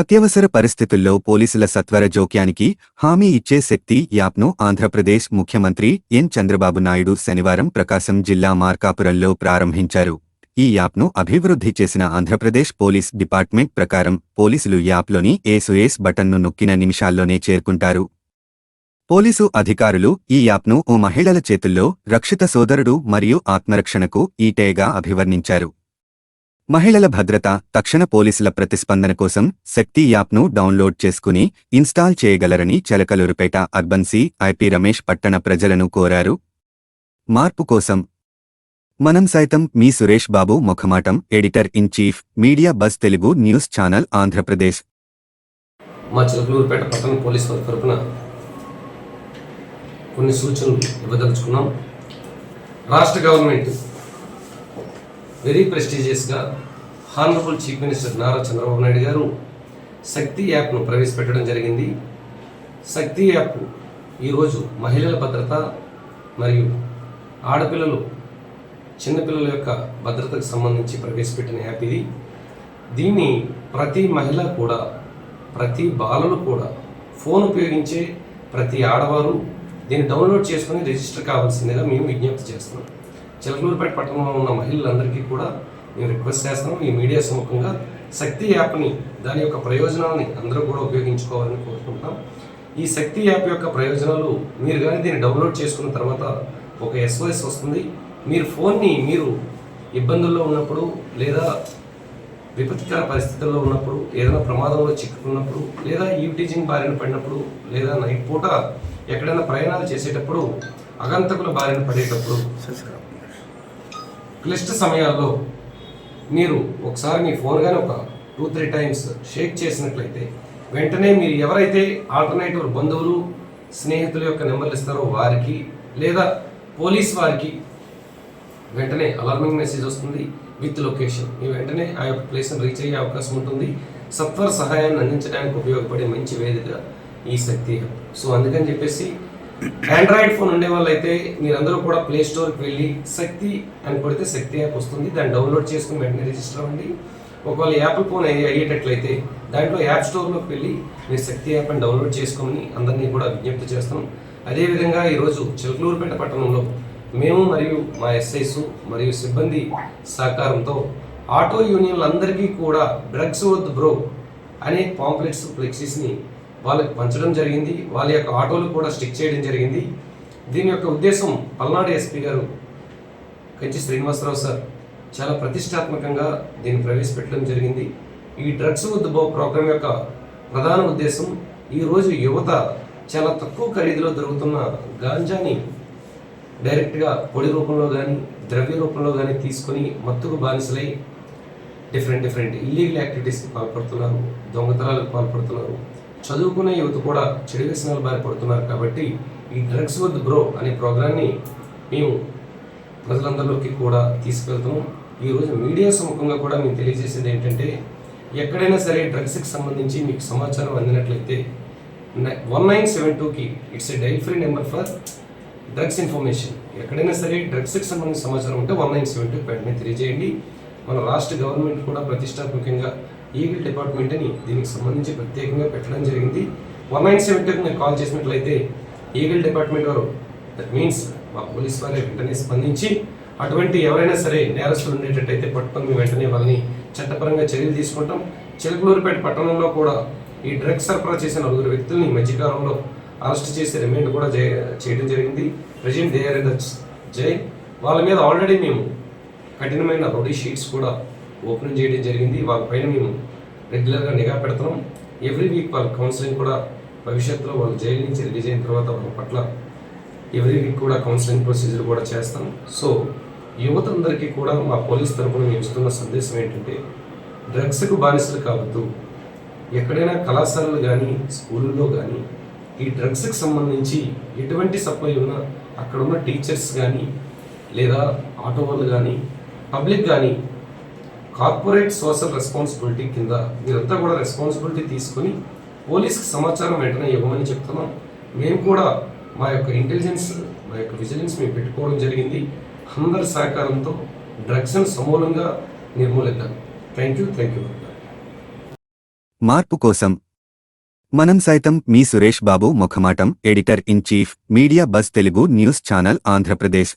అత్యవసర పరిస్థితుల్లో పోలీసుల సత్వర జోక్యానికి హామీ ఇచ్చే శక్తి యాప్ను ఆంధ్రప్రదేశ్ ముఖ్యమంత్రి ఎన్. చంద్రబాబు నాయుడు శనివారం ప్రకాశం జిల్లా మార్కాపురంలో ప్రారంభించారు. ఈ యాప్ను అభివృద్ధి చేసిన ఆంధ్రప్రదేశ్ పోలీస్ డిపార్ట్మెంట్ ప్రకారం పోలీసులు యాప్లోని ఏసుఏస్ బటన్ను నొక్కిన నిమిషాల్లోనే చేరుకుంటారు. పోలీసు అధికారులు ఈ యాప్ను ఓ మహిళల చేతుల్లో రక్షిత సోదరుడు మరియు ఆత్మరక్షణకు ఈటేగా అభివర్ణించారు. మహిళల భద్రత తక్షణ పోలీసుల ప్రతిస్పందన కోసం శక్తి యాప్ను డౌన్లోడ్ చేసుకుని ఇన్స్టాల్ చేయగలరని Chilakaluripet urban C I P Ramesh పట్టణ ప్రజలను కోరారు. మార్పు కోసం మనం సైతం మీ Suresh Babu Mukhamatam editor in chief media bus Telugu news channel Andhra Pradesh. మా చిలకలూరుపేట పట్టణ పోలీసు వారి తరఫున కొన్ని సూచనలు ఇవ్వదలుచుకున్నాం. రాష్ట్ర government very ప్రెస్టీజియస్గా honourable chief minister Nara Chandrababu Naidu garu Shakti యాప్ను ప్రవేశపెట్టడం జరిగింది. శక్తి యాప్ ఈరోజు మహిళల భద్రత మరియు ఆడపిల్లలు చిన్నపిల్లల యొక్క భద్రతకు సంబంధించి ప్రవేశపెట్టిన యాప్ ఇది. దీన్ని ప్రతి మహిళ కూడా ప్రతి బాలలు కూడా ఫోన్ ఉపయోగించే ప్రతి ఆడవారు దీన్ని డౌన్లోడ్ చేసుకొని రిజిస్టర్ కావాల్సిందిగా మేము విజ్ఞప్తి చేస్తున్నాం. చిలకలూరుపేట పట్టణంలో ఉన్న మహిళలందరికీ కూడా మేము రిక్వెస్ట్ చేస్తున్నాం ఈ మీడియా సముఖంగా శక్తి యాప్ని దాని యొక్క ప్రయోజనాలని అందరూ కూడా ఉపయోగించుకోవాలని కోరుకుంటున్నాం. ఈ శక్తి యాప్ యొక్క ప్రయోజనాలు మీరు కానీ దీన్ని డౌన్లోడ్ చేసుకున్న తర్వాత ఒక ఎస్ఓఎస్ వస్తుంది. మీరు ఫోన్ని మీరు ఇబ్బందుల్లో ఉన్నప్పుడు లేదా విపత్కర పరిస్థితుల్లో ఉన్నప్పుడు ఏదైనా ప్రమాదంలో చిక్కుకున్నప్పుడు లేదా యూటీజింగ్ బారిన పడినప్పుడు లేదా నైట్ పూట ఎక్కడైనా ప్రయాణాలు చేసేటప్పుడు అగంతకుల బారిన పడేటప్పుడు క్లిష్ట సమయాల్లో మీరు ఒకసారి మీ ఫోన్ కానీ ఒక టూ త్రీ టైమ్స్ షేక్ చేసినట్లయితే వెంటనే మీరు ఎవరైతే ఆల్టర్నేటివ్ బంధువులు స్నేహితుల యొక్క నెంబర్లు ఇస్తారో వారికి లేదా పోలీస్ వారికి వెంటనే అలార్మింగ్ మెసేజ్ వస్తుంది విత్ లొకేషన్. మీ వెంటనే ఆ యొక్క ప్లేస్ని రీచ్ అయ్యే అవకాశం ఉంటుంది. సత్వర సహాయాన్ని అందించడానికి ఉపయోగపడే మంచి వేదిక ఈ శక్తి సో అందుకని చెప్పేసి ఆండ్రాయిడ్ ఫోన్ ఉండే వాళ్ళైతే మీరందరూ కూడా ప్లే స్టోర్కి వెళ్ళి శక్తి అని కొడితే శక్తి యాప్ వస్తుంది. దాన్ని డౌన్లోడ్ చేసుకుని వెంటనే రిజిస్టర్ అవ్వండి. ఒకవేళ యాపిల్ ఫోన్ అయ్యేటట్లయితే దాంట్లో యాప్ స్టోర్లోకి వెళ్ళి మీరు శక్తి యాప్ అని డౌన్లోడ్ చేసుకోమని అందరినీ కూడా విజ్ఞప్తి చేస్తాం. అదేవిధంగా ఈరోజు చిలకలూరుపేట పట్టణంలో మేము మరియు మా ఎస్ఐస్ మరియు సిబ్బంది సహకారంతో ఆటో యూనియన్లందరికీ కూడా డ్రగ్స్ వద్దు బ్రో అనే పాంప్లెట్స్ ఫ్లెక్సీస్ని వాళ్ళకి పంచడం జరిగింది. వాళ్ళ యొక్క ఆటోలు కూడా స్టిక్ చేయడం జరిగింది. దీని యొక్క ఉద్దేశం పల్నాడు ఎస్పీ గారు కంచి శ్రీనివాసరావు సార్ చాలా ప్రతిష్టాత్మకంగా దీన్ని ప్రవేశపెట్టడం జరిగింది. ఈ డ్రగ్స్ విత్ బో ప్రోగ్రాం యొక్క ప్రధాన ఉద్దేశం ఈరోజు యువత చాలా తక్కువ ఖరీదులో దొరుకుతున్న గాంజాని డైరెక్ట్గా పొడి రూపంలో కానీ ద్రవ్య రూపంలో కానీ తీసుకొని మత్తుకు బానిసలై డిఫరెంట్ డిఫరెంట్ ఇల్లీగల్ యాక్టివిటీస్కి పాల్పడుతున్నారు దొంగతనాలకు పాల్పడుతున్నారు. చదువుకునే యువత కూడా చెడు వ్యసనాలు బారి పడుతున్నారు కాబట్టి ఈ డ్రగ్స్ వద్ద బ్రో అనే ప్రోగ్రాన్ని మేము ప్రజలందరిలోకి కూడా తీసుకెళ్తున్నాం ఈరోజు మీడియా సముఖంగా కూడా మేము తెలియజేసేది ఏంటంటే ఎక్కడైనా సరే డ్రగ్స్కి సంబంధించి మీకు సమాచారం అందినట్లయితే వన్ నైన్ సెవెన్ టూకి it's a toll free number for drugs information ఎక్కడైనా సరే డ్రగ్స్కి సంబంధించిన సమాచారం ఉంటే వన్ నైన్ సెవెన్ టూ వెంటనే తెలియజేయండి. మన రాష్ట్ర గవర్నమెంట్ కూడా ప్రతిష్టాత్మకంగా ఈగిల్ డిపార్ట్మెంట్ అని దీనికి సంబంధించి ప్రత్యేకంగా పెట్టడం జరిగింది. వన్ నైన్ సెవెన్ నేను మీరు కాల్ చేసినట్లయితే ఈగిల్ డిపార్ట్మెంట్ వారు దట్ మీన్స్ మా పోలీస్ వారే వెంటనే స్పందించి అటువంటి ఎవరైనా సరే నేరస్తులు ఉండేటట్టయితే పట్టుకొని మేము వెంటనే వాళ్ళని చట్టపరంగా చర్యలు తీసుకుంటాం. చిలకలూరుపేట పట్టణంలో కూడా ఈ డ్రగ్స్ సరఫరా చేసిన నలుగురు వ్యక్తుల్ని మధ్యకాలంలో అరెస్ట్ చేసి రిమాండ్ కూడా చేయడం జరిగింది. Present they are in the jail వాళ్ళ మీద ఆల్రెడీ మేము కఠినమైన రౌడీ షీట్స్ కూడా ఓపెన్ చేయడం జరిగింది. వాళ్ళపైన మేము రెగ్యులర్గా నిఘా పెడతాం. ఎవ్రీ వీక్ వాళ్ళ కౌన్సిలింగ్ కూడా భవిష్యత్తులో వాళ్ళు జైలు నుంచి రిలీజ్ అయిన తర్వాత వాళ్ళ పట్ల ఎవ్రీ వీక్ కూడా కౌన్సిలింగ్ ప్రొసీజర్ కూడా చేస్తాం. సో యువతందరికీ కూడా మా పోలీస్ తరఫున మేము ఇస్తున్న సందేశం ఏంటంటే డ్రగ్స్కు బానిసలు కావద్దు. ఎక్కడైనా కళాశాలలు కానీ స్కూళ్ళలో కానీ ఈ డ్రగ్స్కి సంబంధించి ఎటువంటి సప్లై ఉన్నా అక్కడ ఉన్న టీచర్స్ కానీ లేదా ఆటో వాళ్ళు కానీ పబ్లిక్ కానీ కార్పొరేట్ సోషల్ రెస్పాన్సిబిలిటీ కింద మీరంతా కూడా రెస్పాన్సిబిలిటీ తీసుకుని పోలీస్కి సమాచారం వెంటనే ఇవ్వమని చెప్తున్నాం. మేము కూడా మా యొక్క ఇంటెలిజెన్స్ మా యొక్క విజిలెన్స్ మేము పెట్టుకోవడం జరిగింది. అందరి సహకారంతో డ్రగ్స్ను సమూలంగా నిర్మూలిద్దాం. Thank you thank you. మార్పు కోసం మనం సైతం మీ Suresh Babu Mukhamatam editor in chief media bus Telugu news channel Andhra Pradesh.